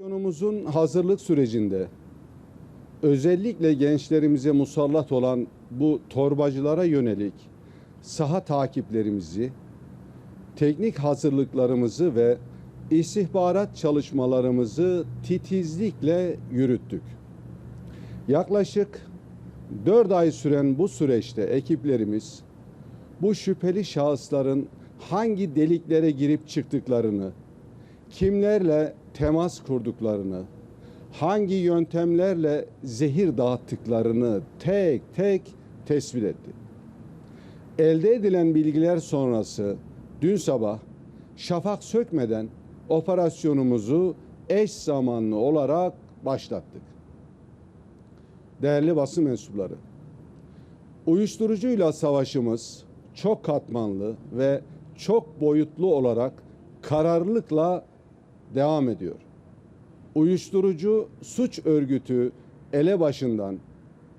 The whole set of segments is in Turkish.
Operasyonumuzun hazırlık sürecinde özellikle gençlerimize musallat olan bu torbacılara yönelik saha takiplerimizi, teknik hazırlıklarımızı ve istihbarat çalışmalarımızı titizlikle yürüttük. Yaklaşık 4 ay süren bu süreçte ekiplerimiz bu şüpheli şahısların hangi deliklere girip çıktıklarını, kimlerle temas kurduklarını, hangi yöntemlerle zehir dağıttıklarını tek tek tespit etti. Elde edilen bilgiler sonrası dün sabah şafak sökmeden operasyonumuzu eş zamanlı olarak başlattık. Değerli basın mensupları, uyuşturucuyla savaşımız çok katmanlı ve çok boyutlu olarak kararlılıkla devam ediyor. Uyuşturucu suç örgütü elebaşından,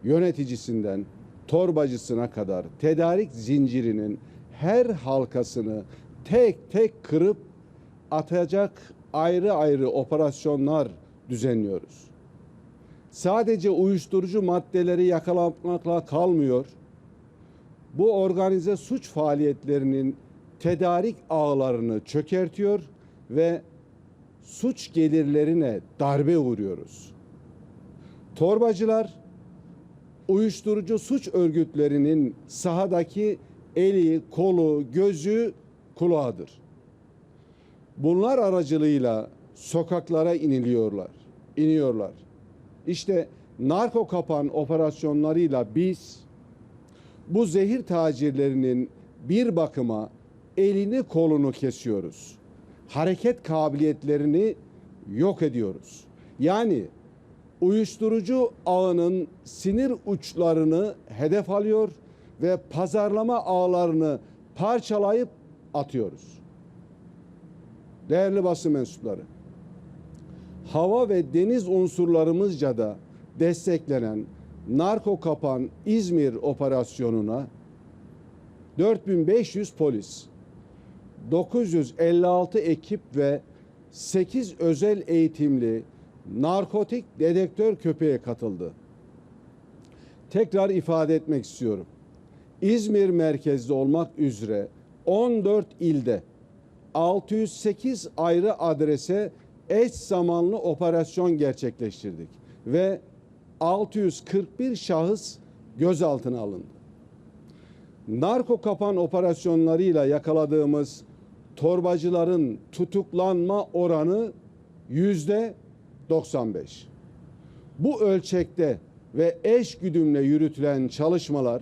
yöneticisinden, torbacısına kadar tedarik zincirinin her halkasını tek tek kırıp atacak ayrı ayrı operasyonlar düzenliyoruz. Sadece uyuşturucu maddeleri yakalamakla kalmıyor. Bu organize suç faaliyetlerinin tedarik ağlarını çökertiyor ve suç gelirlerine darbe vuruyoruz. Torbacılar uyuşturucu suç örgütlerinin sahadaki eli, kolu, gözü, kulağıdır. Bunlar aracılığıyla sokaklara iniliyorlar, iniyorlar. İşte narko kapan operasyonlarıyla biz bu zehir tacirlerinin bir bakıma elini kolunu kesiyoruz. Hareket kabiliyetlerini yok ediyoruz. Yani uyuşturucu ağının sinir uçlarını hedef alıyor ve pazarlama ağlarını parçalayıp atıyoruz. Değerli basın mensupları, hava ve deniz unsurlarımızca da desteklenen narko kapan İzmir operasyonuna 4500 polis, 956 ekip ve 8 özel eğitimli narkotik dedektör köpeğe katıldı. Tekrar ifade etmek istiyorum. İzmir merkezli olmak üzere 14 ilde 608 ayrı adrese eş zamanlı operasyon gerçekleştirdik ve 641 şahıs gözaltına alındı. Narko kapan operasyonlarıyla yakaladığımız torbacıların tutuklanma oranı yüzde 95. Bu ölçekte ve eş güdümle yürütülen çalışmalar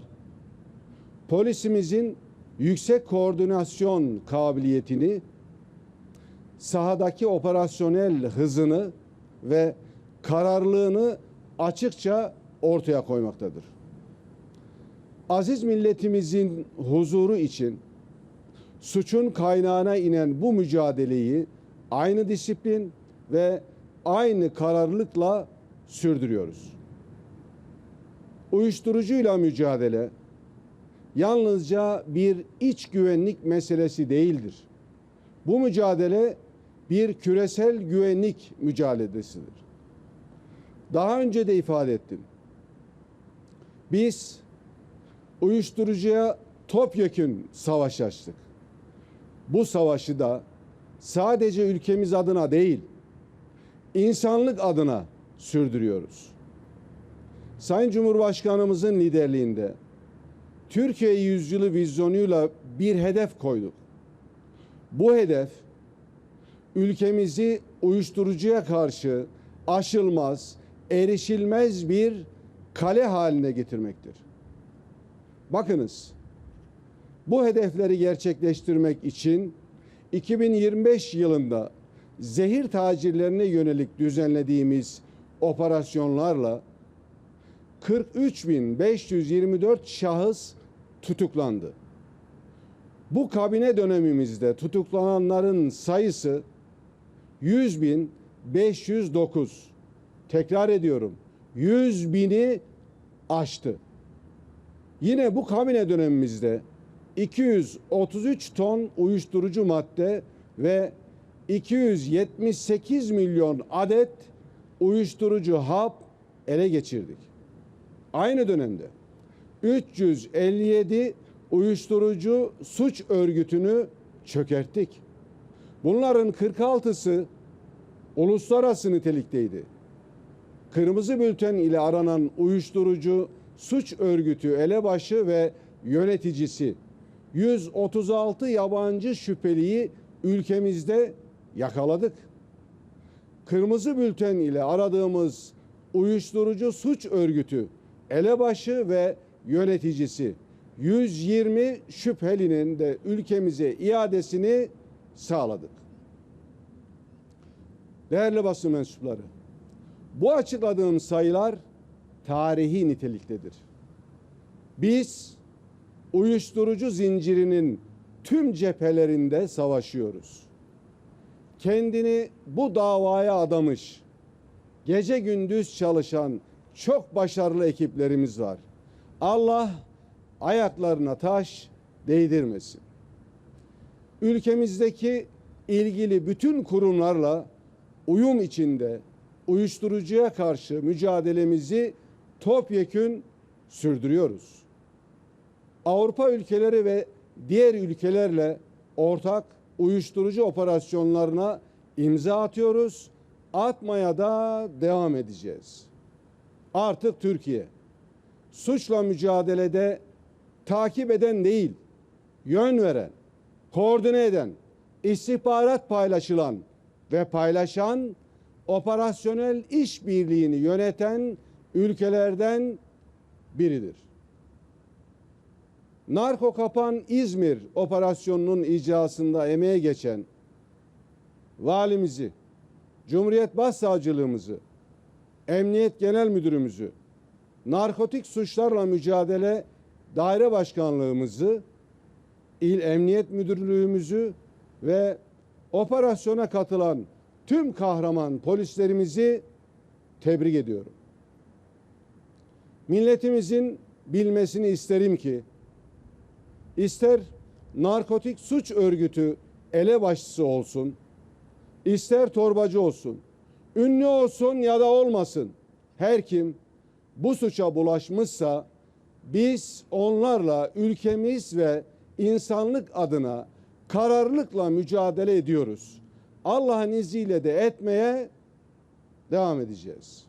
polisimizin yüksek koordinasyon kabiliyetini, sahadaki operasyonel hızını ve kararlılığını açıkça ortaya koymaktadır. Aziz milletimizin huzuru için suçun kaynağına inen bu mücadeleyi aynı disiplin ve aynı kararlılıkla sürdürüyoruz. Uyuşturucuyla mücadele yalnızca bir iç güvenlik meselesi değildir. Bu mücadele bir küresel güvenlik mücadelesidir. Daha önce de ifade ettim. Biz uyuşturucuya topyekün savaş açtık. Bu savaşı da sadece ülkemiz adına değil, insanlık adına sürdürüyoruz. Sayın Cumhurbaşkanımızın liderliğinde Türkiye yüzyılı vizyonuyla bir hedef koyduk. Bu hedef ülkemizi uyuşturucuya karşı aşılmaz, erişilmez bir kale haline getirmektir. Bakınız, bu hedefleri gerçekleştirmek için 2025 yılında zehir tacirlerine yönelik düzenlediğimiz operasyonlarla 43.524 şahıs tutuklandı. Bu kabine dönemimizde tutuklananların sayısı 100.509. Tekrar ediyorum. 100 bini aştı. Yine bu kabine dönemimizde 233 ton uyuşturucu madde ve 278 milyon adet uyuşturucu hap ele geçirdik. Aynı dönemde 357 uyuşturucu suç örgütünü çökerttik. Bunların 46'sı uluslararası nitelikteydi. Kırmızı bülten ile aranan uyuşturucu suç örgütü elebaşı ve yöneticisi 136 yabancı şüpheliyi ülkemizde yakaladık. Kırmızı bülten ile aradığımız uyuşturucu suç örgütü elebaşı ve yöneticisi 120 şüphelinin de ülkemize iadesini sağladık. Değerli basın mensupları, bu açıkladığım sayılar tarihi niteliktedir. Biz uyuşturucu zincirinin tüm cephelerinde savaşıyoruz. Kendini bu davaya adamış, gece gündüz çalışan çok başarılı ekiplerimiz var. Allah ayaklarına taş değdirmesin. Ülkemizdeki ilgili bütün kurumlarla uyum içinde uyuşturucuya karşı mücadelemizi topyekün sürdürüyoruz. Avrupa ülkeleri ve diğer ülkelerle ortak uyuşturucu operasyonlarına imza atıyoruz. Atmaya da devam edeceğiz. Artık Türkiye suçla mücadelede takip eden değil, yön veren, koordine eden, istihbarat paylaşılan ve paylaşan operasyonel işbirliğini yöneten ülkelerden biridir. Narko Kapan İzmir operasyonunun icrasında emeğe geçen valimizi, Cumhuriyet Başsavcılığımızı, Emniyet Genel Müdürümüzü, Narkotik Suçlarla Mücadele Daire Başkanlığımızı, İl Emniyet Müdürlüğümüzü ve operasyona katılan tüm kahraman polislerimizi tebrik ediyorum. Milletimizin bilmesini isterim ki ister narkotik suç örgütü elebaşısı olsun, ister torbacı olsun, ünlü olsun ya da olmasın, her kim bu suça bulaşmışsa biz onlarla ülkemiz ve insanlık adına kararlılıkla mücadele ediyoruz. Allah'ın izniyle de etmeye devam edeceğiz.